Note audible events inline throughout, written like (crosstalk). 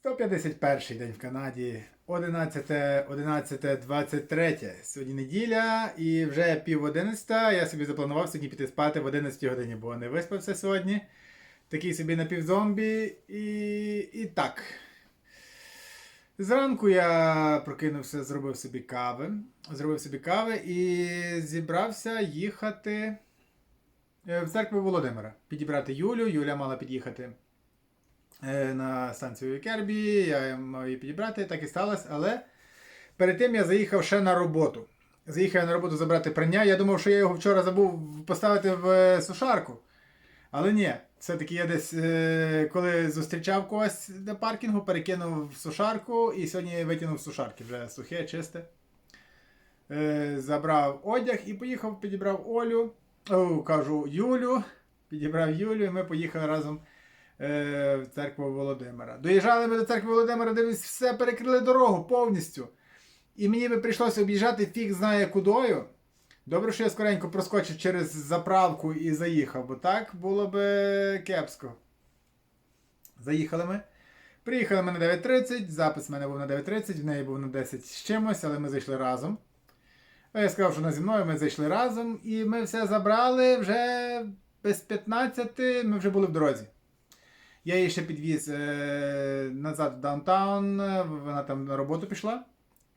151 день в Канаді, 11, 11, 23. Сьогодні неділя і вже пів 11. Я собі запланував сьогодні піти спати в 11 годині, бо не виспався сьогодні. Такий собі напівзомбі. І, і так. Зранку я прокинувся, зробив собі кави. Зробив собі кави і зібрався їхати е, в церкву Володимира. Підібрати Юлю. Юля мала під'їхати на станцію Кербі, я мав її підібрати, так і сталося, але перед тим я заїхав ще на роботу. Заїхав я на роботу забрати прання. Я думав, що я його вчора забув поставити в е, сушарку. Але ні, все-таки я десь, е, коли зустрічав когось на паркінгу, перекинув в сушарку і сьогодні витягнув сушарки вже сухе, чисте. Е, Забрав одяг і поїхав, підібрав Олю, о, кажу Юлю, підібрав Юлю, і ми поїхали разом е, в церкву Володимира. Доїжджали ми до церкви Володимира, дивись, все перекрили дорогу повністю. І мені би прийшлося об'їжджати фіг знає кудою. Добре, що я скоренько проскочив через заправку і заїхав, бо так було би кепсько. Заїхали ми. Приїхали ми на 9.30, запис в мене був на 9.30, в неї був на 10 з чимось, але ми зайшли разом. Я сказав, що вона зі мною ми зайшли разом, і ми все забрали вже без 15 ми вже були в дорозі. Я її ще підвіз е, назад в даунтаун, вона там на роботу пішла.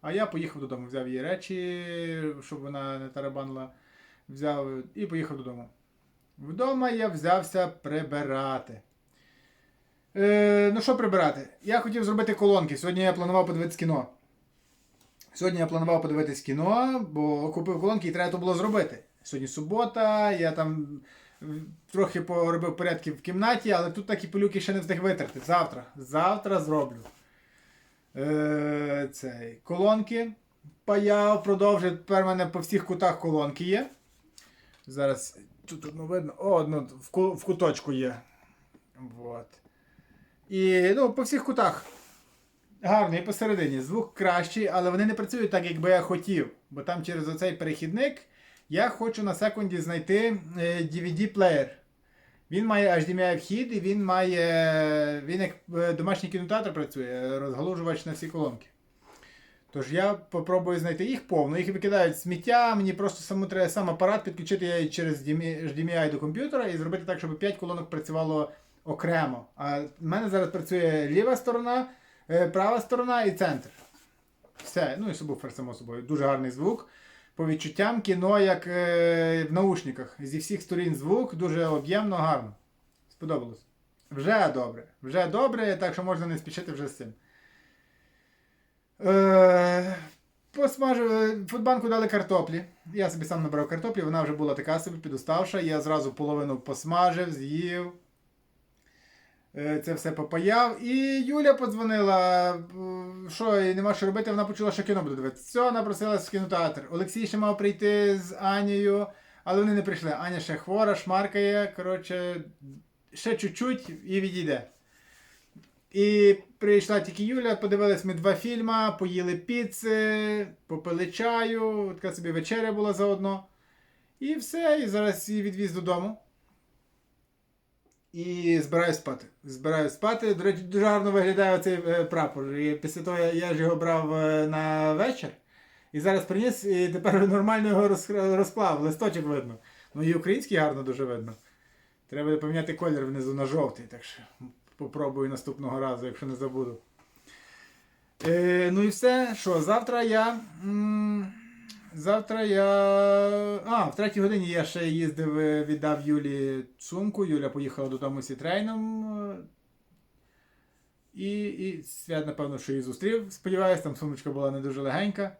А я поїхав додому, взяв її речі, щоб вона не тарабанила. Взяв і поїхав додому. Вдома я взявся прибирати. Е, ну що прибирати? Я хотів зробити колонки. Сьогодні я планував подивитись кіно. Сьогодні я планував подивитись кіно, бо купив колонки і треба було зробити. Сьогодні субота, я там трохи поробив порядки в кімнаті, але тут такі пилюки ще не встиг витерти. Завтра. Завтра зроблю. Е, цей, колонки паяв, продовжив. Тепер в мене по всіх кутах колонки є. Зараз тут одну видно. О, одну в, ку- в куточку є. Вот. І ну, по всіх кутах. Гарний посередині. Звук кращий, але вони не працюють так, як би я хотів. Бо там через оцей перехідник я хочу на секунді знайти е, DVD-плеєр. Він має HDMI вхід і він має. Він як е, домашній кінотеатр працює, розгалужувач на всі колонки. Тож я попробую знайти їх повно. Їх викидають сміття, мені просто саму треба сам апарат підключити через HDMI до комп'ютера і зробити так, щоб 5 колонок працювало окремо. А в мене зараз працює ліва сторона, е, права сторона і центр. Все, ну і субвуфер, само собою. Дуже гарний звук. По відчуттям кіно, як е, в наушниках. Зі всіх сторін звук, дуже об'ємно, гарно. Сподобалось. Вже добре. Вже добре, так що можна не спішити вже з цим. Е, посмажив, е, фудбанку дали картоплі. Я собі сам набрав картоплі, вона вже була така собі підуставша. Я зразу половину посмажив, з'їв. Е, Це все попаяв. І Юля подзвонила, е, що нема що робити, вона почула, що кіно буде дивитися. Все, вона просилась в кінотеатр. Олексій ще мав прийти з Анією, але вони не прийшли. Аня ще хвора, шмаркає. Коротше, ще чуть-чуть і відійде. І прийшла тільки Юля, подивились ми два фільми, поїли піци, попили чаю, така собі вечеря була заодно. І все, і зараз її відвіз додому. І збираюсь спати. Збираюсь спати. До речі, дуже гарно виглядає оцей е, прапор. І після того я, ж його брав е, на вечір. І зараз приніс, і тепер (laughs) нормально його розклав. Листочок видно. Ну і український гарно дуже видно. Треба поміняти колір внизу на жовтий, так що попробую наступного разу, якщо не забуду. Е, ну і все. Що, завтра я. Завтра я. В третій годині я ще їздив, е, віддав Юлі сумку. Юля поїхала додому з трейном. е, І, і свят, напевно, що її зустрів. Сподіваюсь, там сумочка була не дуже легенька.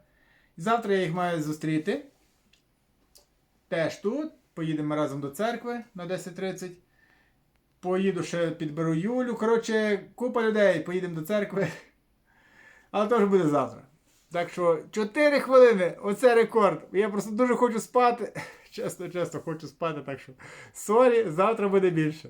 Завтра я їх маю зустріти. Теж тут. Поїдемо разом до церкви на 10.30. Поїду ще підберу Юлю. Коротше, купа людей, поїдемо до церкви. Але теж буде завтра. Так що 4 хвилини, оце рекорд. Я просто дуже хочу спати. (laughs) Чесно, чесно, хочу спати, так що. Сорі, завтра буде більше.